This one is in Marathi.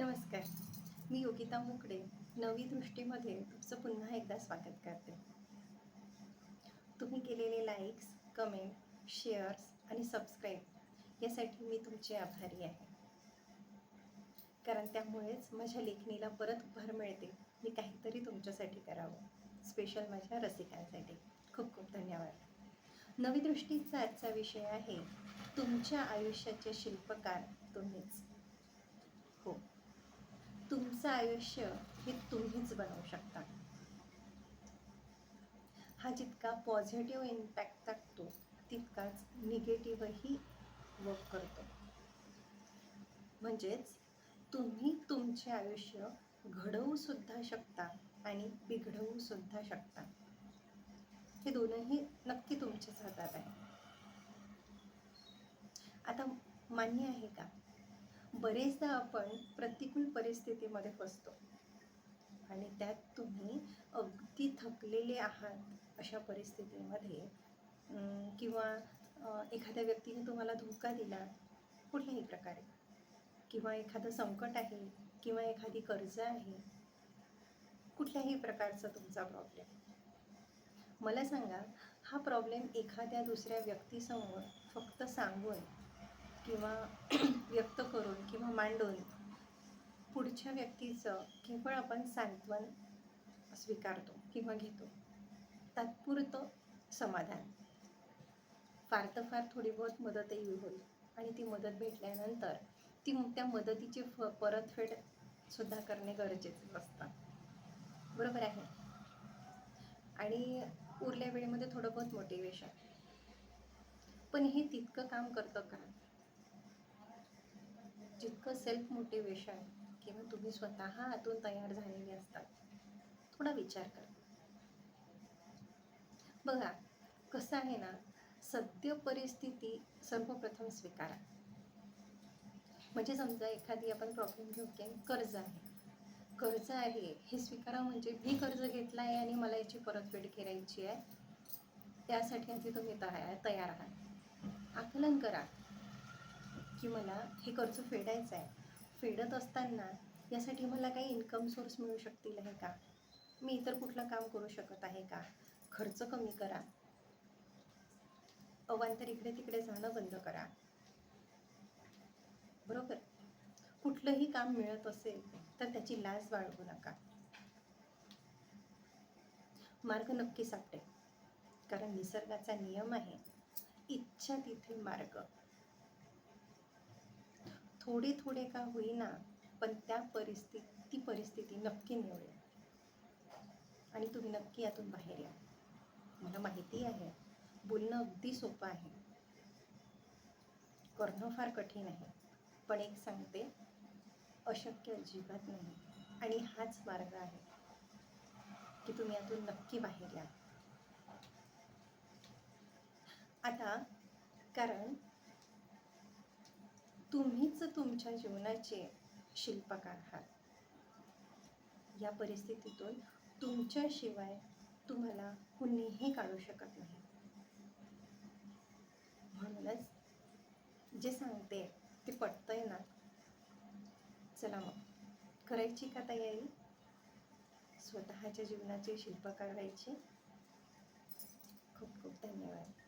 नमस्कार. मी योगिता मुकडे नवी दृष्टीमध्ये तुमचं पुन्हा एकदा स्वागत करते. तुम्ही केलेले लाईक्स कमेंट शेअर्स आणि सबस्क्राईब यासाठी मी तुमची आभारी आहे. कारण त्यामुळेच माझ्या लेखणीला परत भर मिळते. मी काहीतरी तुमच्यासाठी करावं. स्पेशल माझ्या रसिकांसाठी. खूप खूप धन्यवाद. नवी दृष्टीचा आजचा विषय आहे तुमच्या आयुष्याचे शिल्पकार तुम्हीच. तुमचं आयुष्य हे तुम्हीच बनवू शकता. हा जितका पॉझिटिव्ह इम्पॅक्ट टाकतो तितकाच निगेटिव्हही वर्क करतो. म्हणजेच तुम्ही तुमचे आयुष्य घडवू सुद्धा शकता आणि बिघडवू सुद्धा शकता. हे दोनही नक्की तुमच्याच हातात आहे. आता मान्य आहे का? बरेचदा आपण प्रतिकूल परिस्थितीमध्ये फसतो. आणि त्यात तुम्ही अगदी थकलेले आहात अशा परिस्थितीमध्ये किंवा एखाद्या व्यक्तीने तुम्हाला धोका दिला कुठल्याही प्रकारे किंवा एखादं संकट आहे किंवा एखादी कर्ज आहे कुठल्याही प्रकारचा तुमचा प्रॉब्लेम मला सांगा हा प्रॉब्लेम एखाद्या दुसऱ्या व्यक्तीसमोर फक्त सांगून किंवा व्यक्त करून किंवा मांडून पुढच्या व्यक्तीचं केवळ आपण सांत्वन स्वीकारतो किंवा घेतो. तात्पुरतं समाधान. फार तर फार थोडी बहुत मदतही होईल आणि ती मदत भेटल्यानंतर ती त्या मदतीची फ परतफेड सुद्धा करणे गरजेचं असतं बरोबर आहे? आणि उरल्या वेळेमध्ये थोडं बहुत मोटिवेशन पण हे तितकं काम करतं का? जितकं सेल्फ मोटिवेशन किंवा तुम्ही स्वतः आतून तयार झालेले असतात थोडा विचार करा. बघा कसं आहे ना सद्य परिस्थिती सर्वप्रथम स्वीकारा. म्हणजे समजा एखादी आपण प्रॉब्लेम घेऊ की कर्ज आहे. कर्ज आहे हे स्वीकारा म्हणजे मी कर्ज घेतला आहे आणि मला याची परतफेड करायची आहे. त्यासाठी आधी तुम्ही तयार तयार आहात. आकलन करा. की मला हे कर्ज फेडायचं आहे. फेडत असताना यासाठी मला काही इन्कम सोर्स मिळू शकतील आहे का? मी इतर कुठलं काम करू शकत आहे का? खर्च कमी करा. अवांतर इकडे तिकडे जाणं बंद करा. बरोबर? कुठलंही काम मिळत असेल तर त्याची लाज बाळगू नका. मार्ग नक्की सापडेल. कारण निसर्गाचा नियम आहे इच्छा तिथे मार्ग. थोडे थोडे का होईना पण त्या परिस्थिती ती परिस्थिती नक्की निवडेल आणि तुम्ही नक्की यातून बाहेर या. मला माहिती आहे बोलणं अगदी सोपं आहे. करणं फार कठीण आहे पण एक सांगते अशक्य अजिबात नाही. आणि हाच मार्ग आहे की तुम्ही यातून नक्की बाहेर या. आता कारण तुम्हीच तुमच्या जीवनाचे शिल्पकार आहात. या परिस्थितीतून तुमच्याशिवाय तुम्हाला कुणीही काढू शकत नाही. म्हणूनच जे सांगते ते पटतंय ना? चला मग करायची का तयारी? स्वतःच्या जीवनाचे शिल्पकार व्हायचे? खूप खूप धन्यवाद.